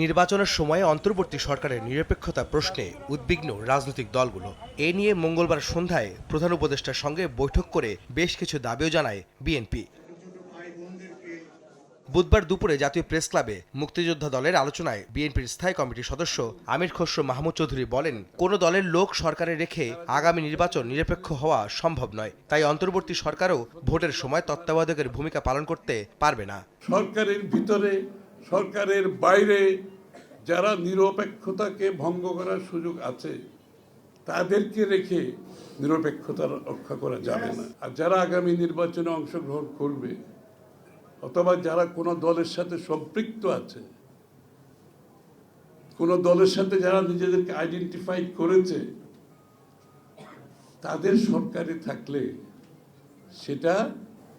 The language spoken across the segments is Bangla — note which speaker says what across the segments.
Speaker 1: নির্বাচনের সময়ে অন্তর্বর্তী সরকারের নিরপেক্ষতা প্রশ্নে উদ্বিগ্ন রাজনৈতিক দলগুলো এ নিয়ে মঙ্গলবার সন্ধ্যায় প্রধান উপদেষ্টার সঙ্গে বৈঠক করে বেশ কিছু দাবিও জানায় বিএনপি বুধবার দুপুরে জাতীয় প্রেস ক্লাবে মুক্তিযোদ্ধা দলের আলোচনায় বিএনপির স্থায়ী কমিটির সদস্য আমির খসরু মাহমুদ চৌধুরী বলেন কোন দলের লোক সরকারে রেখে আগামী নির্বাচন নিরপেক্ষ হওয়া সম্ভব নয় তাই অন্তর্বর্তী সরকারও ভোটের সময় তত্ত্বাবধায়কের ভূমিকা পালন করতে পারবে না
Speaker 2: সরকারের ভিতরে সরকারের বাইরে যারা নিরপেক্ষতাকে ভঙ্গ করার সুযোগ আছে তাদেরকে রেখে নিরপেক্ষতা রক্ষা করা যাবে না আর যারা আগামী নির্বাচনে অংশগ্রহণ করবে অথবা যারা কোনো দলের সাথে সম্পৃক্ত আছে কোনো দলের সাথে যারা নিজেদেরকে আইডেন্টিফাই করেছে তাদের সরকারে থাকলে সেটা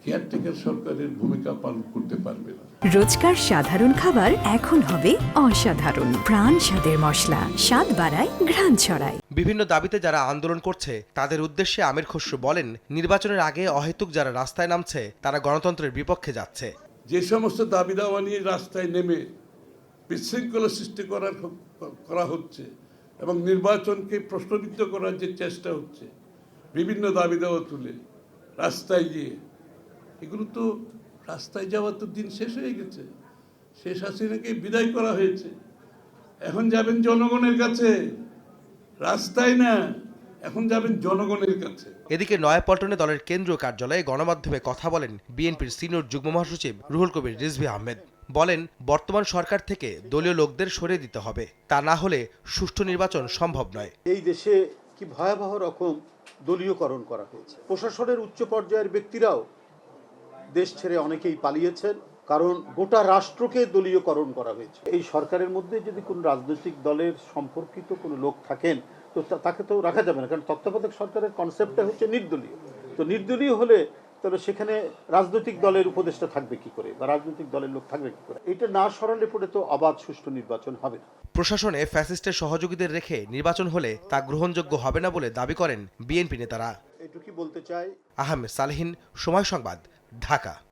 Speaker 2: কেয়ারটেকার সরকারের ভূমিকা পালন করতে পারবে না
Speaker 3: রোজকার সাধারণ খাবার এখন হবে অসাধারণ প্রাণ স্বাদের মশলা স্বাদ বাড়ায় ঘ্রাণ ছড়ায়
Speaker 1: বিভিন্ন দাবিতে যারা আন্দোলন করছে তাদের উদ্দেশ্যে আমির খসরু বলেন নির্বাচনের আগে অহেতুক যারা রাস্তায় নামছে তারা গণতন্ত্রের বিপক্ষে যাচ্ছে
Speaker 2: যে সমস্ত দাবি দাওয়া নিয়ে রাস্তায় নেমে বিশৃঙ্খলা সৃষ্টি করার করা হচ্ছে এবং নির্বাচনকে প্রশ্নবিদ্ধ করার যে চেষ্টা হচ্ছে বিভিন্ন দাবি দাওয়া তুলে রাস্তায় গিয়ে এগুলো তো রাস্তায় যাওয়ার তো দিন শেষ হয়ে গেছে শেষ হাসিনাকে বিদায় করা হয়েছে এখন যাবেন জনগণের কাছে রাস্তায় না এখন যাবেন জনগণের কাছে
Speaker 1: এদিকে নয়াপল্টনে দলের কেন্দ্রীয় কার্যালয়ে গণমাধ্যমে কথা বলেন বিএনপির সিনিয়র যুগ্ম মহাসচিব রুহুল কবির রিজভি আহমেদ বলেন বর্তমান সরকার থেকে দলীয় লোকদের সরিয়ে দিতে হবে তা না হলে সুষ্ঠু নির্বাচন সম্ভব নয়
Speaker 4: এই দেশে কি ভয়াবহ রকম দলীয়করণ করা হয়েছে প্রশাসনের উচ্চ পর্যায়ের ব্যক্তিরাও দেশ ছেড়ে অনেকেই পালিয়েছেন কারণ গোটা রাষ্ট্রকে দলীয়করণ করা হয়েছে এই সরকারের মধ্যে যদি কোনো রাজনৈতিক দলের সম্পর্কিত কোনো লোক থাকেন তো তাকে তো রাখা যাবে না কারণ তত্ত্বাবধায়ক সরকারের কনসেপ্টটা হচ্ছে নির্দলীয় তো নির্দলীয় হলে তাহলে সেখানে রাজনৈতিক দলের উপদেষ্টা থাকবে কি করে বা রাজনৈতিক দলের লোক থাকবে কি করে এটা না সরালে পড়ে তো অবাধ সুষ্ঠু নির্বাচন হবে না
Speaker 1: প্রশাসনে ফ্যাসিস্টের সহযোগীদের রেখে নির্বাচন হলে তা গ্রহণযোগ্য হবে না বলে দাবি করেন বিএনপি নেতারা এটুকুই বলতে চাই আহমেদ সালহীন সময় সংবাদ ঢাকা